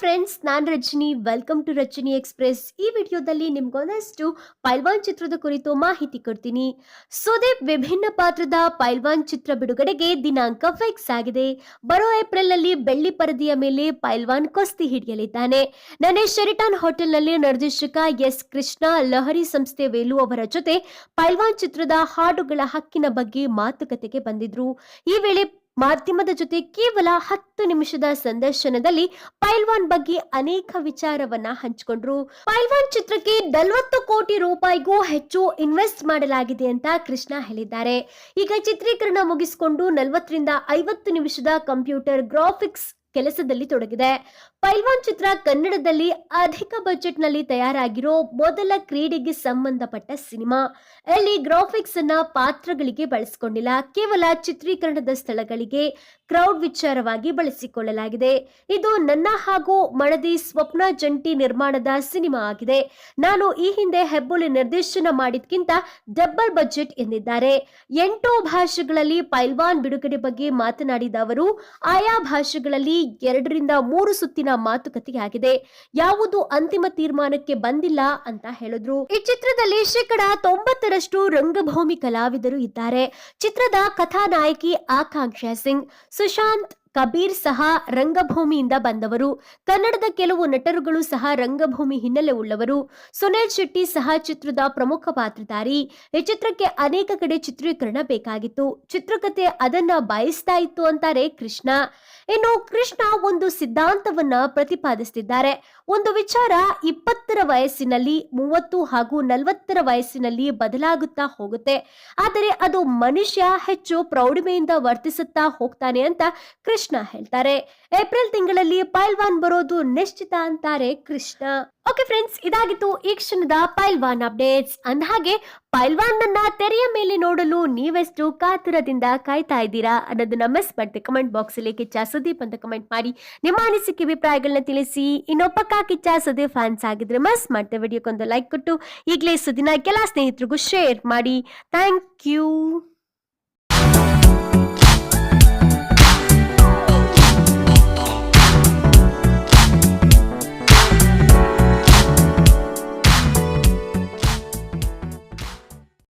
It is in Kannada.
ಫ್ರೆಂಡ್ಸ್ ನಾನು Rajani. Welcome to Rajani express ಈ ವಿಡಿಯೋದಲ್ಲಿ ನಿಮ್ಗೊಂದಷ್ಟು ಪೈಲ್ವಾನ್ ಚಿತ್ರದ ಕುರಿತು ಮಾಹಿತಿ ಕೊಡ್ತೀನಿ. ಸುದೀಪ್ ವಿಭಿನ್ನ ಪಾತ್ರದ ಪೈಲ್ವಾನ್ ಚಿತ್ರ ಬಿಡುಗಡೆಗೆ ದಿನಾಂಕ ಫಿಕ್ಸ್ ಆಗಿದೆ. ಬರೋ ಏಪ್ರಿಲ್ನಲ್ಲಿ ಬೆಳ್ಳಿ ಪರದೆಯ ಮೇಲೆ ಪೈಲ್ವಾನ್ ಕುಸ್ತಿ ಹಿಡಿಯಲಿದ್ದಾನೆ. ನನ್ನ ಶೆರಿಟಾನ್ ಹೋಟೆಲ್ನಲ್ಲಿ ನಿರ್ದೇಶಕ ಎಸ್ ಕೃಷ್ಣ ಲಹರಿ ಸಂಸ್ಥೆ ವೇಲು ಅವರ ಜೊತೆ ಪೈಲ್ವಾನ್ ಚಿತ್ರದ ಹಾಡುಗಳ ಹಕ್ಕಿನ ಬಗ್ಗೆ ಮಾತುಕತೆಗೆ ಬಂದಿದ್ರು. ಈ ವೇಳೆ ಮಾಧ್ಯಮದ ಜೊತೆ ಕೇವಲ ಹತ್ತು ನಿಮಿಷದ ಸಂದರ್ಶನದಲ್ಲಿ ಪೈಲ್ವಾನ್ ಬಗ್ಗೆ ಅನೇಕ ವಿಚಾರವನ್ನ ಹಂಚಿಕೊಂಡ್ರು. ಪೈಲ್ವಾನ್ ಚಿತ್ರಕ್ಕೆ ನಲವತ್ತು ಕೋಟಿ ರೂಪಾಯಿಗೂ ಹೆಚ್ಚು ಇನ್ವೆಸ್ಟ್ ಮಾಡಲಾಗಿದೆ ಅಂತ ಕೃಷ್ಣ ಹೇಳಿದ್ದಾರೆ. ಈಗ ಚಿತ್ರೀಕರಣ ಮುಗಿಸಿಕೊಂಡು ನಲವತ್ತರಿಂದ ಐವತ್ತು ನಿಮಿಷದ ಕಂಪ್ಯೂಟರ್ ಗ್ರಾಫಿಕ್ಸ್ ಕೆಲಸದಲ್ಲಿ ತೊಡಗಿದೆ. ಪೈಲ್ವಾನ್ ಚಿತ್ರ ಕನ್ನಡದಲ್ಲಿ ಅಧಿಕ ಬಜೆಟ್ನಲ್ಲಿ ತಯಾರಾಗಿರೋ ಮೊದಲ ಕ್ರೀಡೆಗೆ ಸಂಬಂಧಪಟ್ಟ ಸಿನಿಮಾ. ಅಲ್ಲಿ ಗ್ರಾಫಿಕ್ಸ್ ಅನ್ನ ಪಾತ್ರಗಳಿಗೆ ಬಳಸಿಕೊಂಡಿಲ್ಲ. ಕೇವಲ ಚಿತ್ರೀಕರಣದ ಸ್ಥಳಗಳಿಗೆ ಕ್ರೌಡ್ ವಿಚಾರವಾಗಿ ಬಳಸಿಕೊಳ್ಳಲಾಗಿದೆ. ಇದು ನನ್ನ ಹಾಗೂ ಮಣದಿ ಸ್ವಪ್ನ ಜಂಟಿ ನಿರ್ಮಾಣದ ಸಿನಿಮಾ ಆಗಿದೆ. ನಾನು ಈ ಹಿಂದೆ ಹೆಬ್ಬುಲಿ ನಿರ್ದೇಶನ ಮಾಡಿದ್ಕಿಂತ ಡಬ್ಬಲ್ ಬಜೆಟ್ ಎಂದಿದ್ದಾರೆ. ಎಂಟು ಭಾಷೆಗಳಲ್ಲಿ ಪೈಲ್ವಾನ್ ಬಿಡುಗಡೆ ಬಗ್ಗೆ ಮಾತನಾಡಿದ ಅವರು, ಆಯಾ ಭಾಷೆಗಳಲ್ಲಿ ಎರಡರಿಂದ ಮೂರು ಸುತ್ತಿನ ಮಾತುಕತೆಯಾಗಿದೆ ಯಾವುದು ಅಂತಿಮ ತೀರ್ಮಾನಕ್ಕೆ ಬಂದಿಲ್ಲ ಅಂತ ಹೇಳಿದ್ರು. ಈ ಚಿತ್ರದಲ್ಲಿ ಶೇಕಡ ತೊಂಬತ್ತರಷ್ಟು ರಂಗಭೂಮಿ ಕಲಾವಿದರು ಇದ್ದಾರೆ. ಚಿತ್ರದ ಕಥಾನಾಯಕಿ ಆಕಾಂಕ್ಷಾ ಸಿಂಗ್, ಸುಶಾಂತ್ ಕಬೀರ್ ಸಹ ರಂಗಭೂಮಿಯಿಂದ ಬಂದವರು. ಕನ್ನಡದ ಕೆಲವು ನಟರುಗಳು ಸಹ ರಂಗಭೂಮಿ ಹಿನ್ನೆಲೆ ಉಳ್ಳವರು. ಸುನಿಲ್ ಶೆಟ್ಟಿ ಸಹ ಚಿತ್ರದ ಪ್ರಮುಖ ಪಾತ್ರಧಾರಿ. ಈ ಚಿತ್ರಕ್ಕೆ ಅನೇಕ ಕಡೆ ಚಿತ್ರೀಕರಣ ಬೇಕಾಗಿತ್ತು. ಚಿತ್ರಕತೆ ಅದನ್ನ ಬಯಸ್ತಾ ಇತ್ತು ಅಂತಾರೆ ಕೃಷ್ಣ. ಇನ್ನು ಕೃಷ್ಣ ಒಂದು ಸಿದ್ಧಾಂತವನ್ನ ಪ್ರತಿಪಾದಿಸುತ್ತಿದ್ದಾರೆ ಒಂದು ವಿಚಾರ ಇಪ್ಪತ್ತರ ವಯಸ್ಸಿನಲ್ಲಿ, ಮೂವತ್ತು ಹಾಗೂ ನಲವತ್ತರ ವಯಸ್ಸಿನಲ್ಲಿ ಬದಲಾಗುತ್ತಾ ಹೋಗುತ್ತೆ. ಆದರೆ ಅದು ಮನುಷ್ಯ ಹೆಚ್ಚು ಪ್ರೌಢಿಮೆಯಿಂದ ವರ್ತಿಸುತ್ತಾ ಹೋಗ್ತಾನೆ ಅಂತ ಕೃಷ್ಣ ಹೇಳ್ತಾರೆ. ಏಪ್ರಿಲ್ ತಿಂಗಳಲ್ಲಿ ಪೈಲ್ವಾನ್ ಬರೋದು ನಿಶ್ಚಿತ ಅಂತಾರೆ ಕೃಷ್ಣ. ಓಕೆ ಫ್ರೆಂಡ್ಸ್ ಇದಾಗಿತ್ತು ಈ ಕ್ಷಣದ ಪೈಲ್ವಾನ್ ಅಪ್ಡೇಟ್ಸ್ ಅಂದಹಾಗೆ ಪೈಲ್ವಾನ್ ನನ್ನ ತೆರೆಯ ಮೇಲೆ ನೋಡಲು ನೀವೆಷ್ಟು ಕಾತುರದಿಂದ ಕಾಯ್ತಾ ಇದ್ದೀರಾ ಅನ್ನೋದನ್ನ ಮಿಸ್ ಮಾಡ್ತೆ ಕಮೆಂಟ್ ಬಾಕ್ಸ್ ಅಲ್ಲಿ. ಕಿಚ್ಚ ಸುದೀಪ್ ಅಂತ ಕಮೆಂಟ್ ಮಾಡಿ. ನಿಮ್ಮ ಅನಿಸಿಕೆ ಅಭಿಪ್ರಾಯಗಳನ್ನ ತಿಳಿಸಿ. ಇನ್ನೊಬ್ಬ ಕಿಚ್ಚ ಸುದೀಪ್ ಫ್ಯಾನ್ಸ್ ಆಗಿದ್ರೆ ಮಿಸ್ ಮಾಡ್ತೇವೆ ವಿಡಿಯೋಕ್ಕೊಂದು ಲೈಕ್ ಕೊಟ್ಟು. ಈಗಲೇ ಸುದಿನ ಕೆಲ ಸ್ನೇಹಿತರಿಗೂ ಶೇರ್ ಮಾಡಿ. Thank you